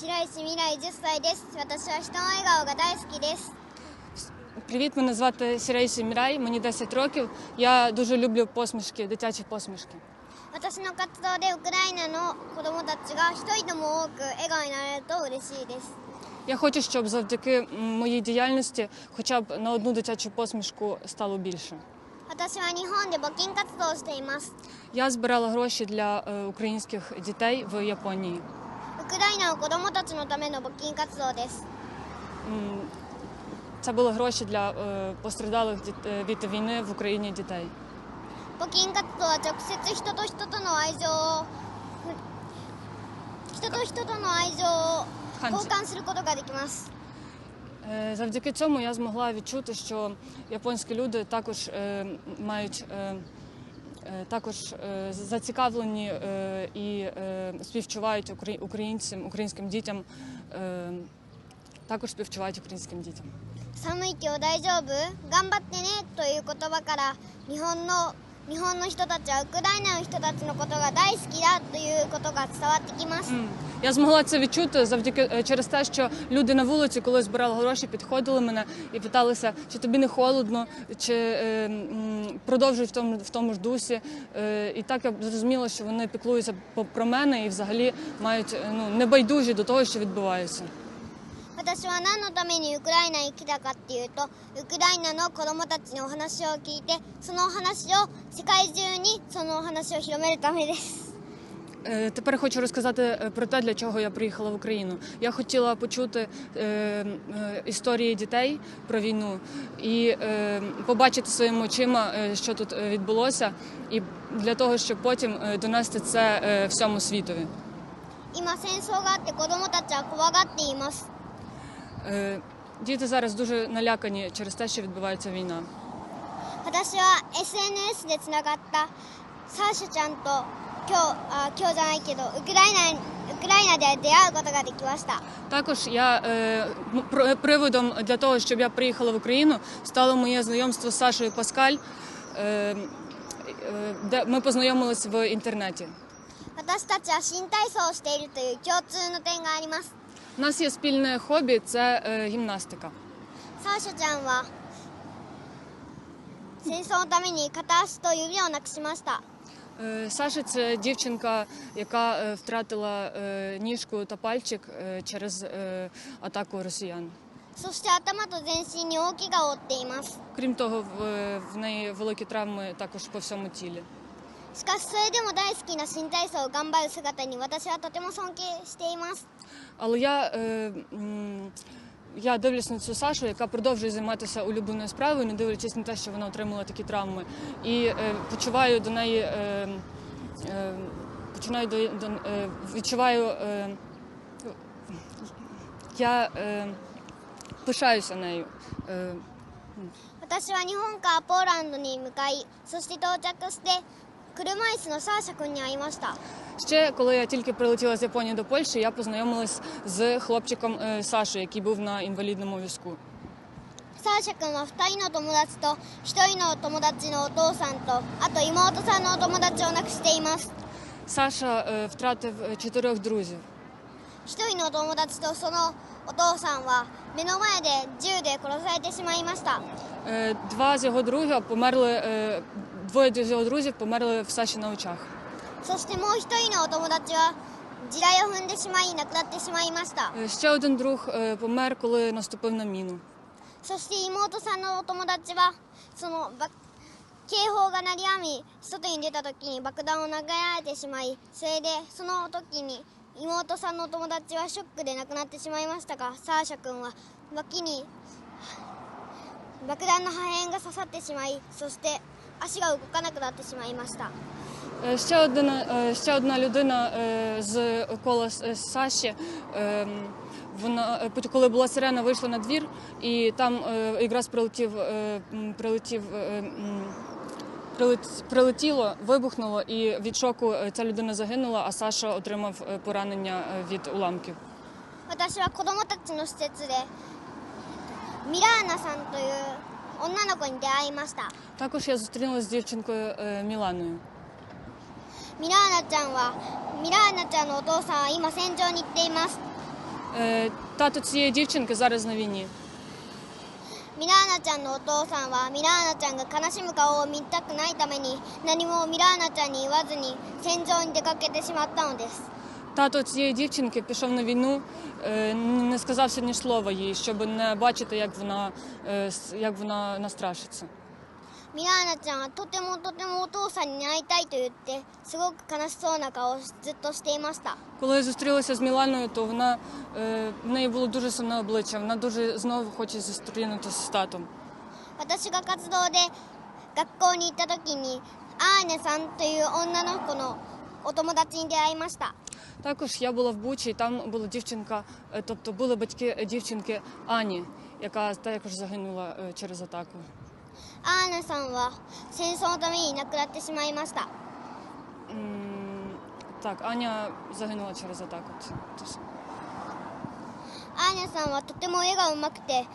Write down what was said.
白石未来10歳です私は人の笑顔が大好きです Привіт, мене звати Сірейсі Мірай, мені 10 років. Я дуже люблю посмішки, дитячі посмішки. 私の活動でウクライナの子どもたちが一人でも多く笑顔になれると嬉しいです Я хочу, щоб завдяки м, моїй діяльності хоча б на одну дитячу посмішку стало більше. 私は日本で募金活動をしています Я збирала гроші для е, українських дітей в Японії. ウクライナの子どもたちのための募金活動です М, Це були гроші для е, постраждалих діт- е, від війни в Україні дітей. 募金活動は直接人と人との愛情を人と人との愛情を交換することができます Е, Завдяки цьому я змогла відчути, що японські люди також е, мають е, е, також е, зацікавлені е, і е, співчувають укра- українцям, українським дітям, е, також співчувають українським дітям. 寒い今日大丈夫頑張ってねという言葉から日本の 日本の人たちはウクライナの人たちのことが大好きだということが伝わってきます、 Я змогла це відчути завдяки е, через те, що люди на вулиці, коли збирали гроші, підходили мене і питалися, чи тобі не холодно, чи е, м, продовжують в тому в тому ж дусі. Е, і так я зрозуміла, що вони піклуються по- про мене і взагалі мають е, ну небайдужі до того, що відбувається. 私は何のためにウクライナに来たかっていうとウクライナの子どもたちのお話を聞いてそのお話を世界中にそのお話を広めるためです Е, Тепер хочу розказати е, про те, для чого я приїхала в Україну. Я хотіла почути е, е, історії дітей про війну і е, побачити своїми очима, е, що тут е, відбулося, і для того, щоб потім е, донести це е, всьому світові. 今戦争があって子どもたちは怖がっています Е, Діти зараз дуже налякані через те, що відбувається війна. 私は SNS でつながったサーシャちゃんと今日あ今日じゃないけどウクライナウクライナで出会うことができました Також я е, м- про- приводом для того, щоб я приїхала в Україну, стало моє знайомство з Сашою Паскаль, е, е, де ми познайомились в інтернеті. 私たちは新体操をしているという共通の点があります У нас є спільне хобі це е, гімнастика. サーシャちゃんは戦争のために片足と指をなくしました Е, Саша це дівчинка, яка е, втратила е, ніжку та пальчик е, через е, атаку росіян. そして頭と全身に大怪我を負っています Крім того, в, в неї великі травми також по всьому тілі. しかしそれでも大好きな新体操を頑張る姿に私はとても尊敬しています Але я, е, м, я дивлюсь на цю Сашу, яка продовжує займатися улюбленою справою, не дивлячись на те, що вона отримала такі травми. І е, почуваю до неї, е, е, починаю до, до е, відчуваю. Е, я е, пишаюся нею. Е, 私は日本からポーランドに向かいそして到着して 車椅子のサーシャ君に会いました Ще коли я тільки прилетіла з Японії до Польщі, я познайомилась з хлопчиком е, Сашою, який був на інвалідному візку. サーシャ君は2人の友達と1人の友達のお父さんとあと妹さんのお友達を亡くしています Саша е, втратив е, чотирьох друзів. 1人の友達とそのお父さんは目の前で銃で殺されてしまいました Е, Два з його друзів померли. е, Двоє з його друзів померли в Саші на очах. そしてもう1人のお友達は地雷を踏んでしまい亡くなってしまいました Е, Ще один друг е, помер, коли наступив на міну. そして妹さんのお友達はそのば警報が鳴りやみ外に出た時に爆弾を投げられてしまいそれでその時に妹さんのお友達はショックで亡くなってしまいましたがサーシャ君は脇に 爆弾の破片が刺さってしまいそして足が動かなくなってしまいました Е, Ще одна, е, ще одна людина е, з кола С- е, Саші. е, Вона е, пот- коли була сирена, вийшла на двір, і там е, якраз прилетів, е, м, прилетів. е, м, прилет- Прилетіло, вибухнуло, і від шоку е, ця людина загинула, а Саша отримав е, поранення е, від уламків. 私は子供たちの施設で ミラーナさんという女の子に出会いました Також я зустрілася з дівчинкою е, Міланою. ミラーナちゃんはミラーナちゃんのお父さんは今戦場に行っています Е, Тато цієї дівчинки зараз на війні. ミラーナちゃんのお父さんはミラーナちゃんが悲しむ顔を見たくないために何もミラーナちゃんに言わずに戦場に出かけてしまったのです Тато цієї дівчинки пішов на війну, е, не сказав ні слова їй, щоб не бачити, як вона, е, с- як вона настрашиться. ミラーナちゃんはとてもとてもお父さんに会いたいと言ってすごく悲しそうな顔をずっとしていました Коли я зустрілася з Міланою, то вона е, в неї було дуже сумне обличчя. Вона дуже знову хоче зустрінутися з татом. 私が活動で学校に行った時にアーネさんという女の子の お友達に出会いました Також я була в Бучі, і там була дівчинка, е, тобто були батьки е, дівчинки Ані, яка також загинула е, через атаку. アーネさんは戦争のために亡くなってしまいました М, Так, Аня загинула через атаку. Це- це все. アーネさんはとても絵がうまくて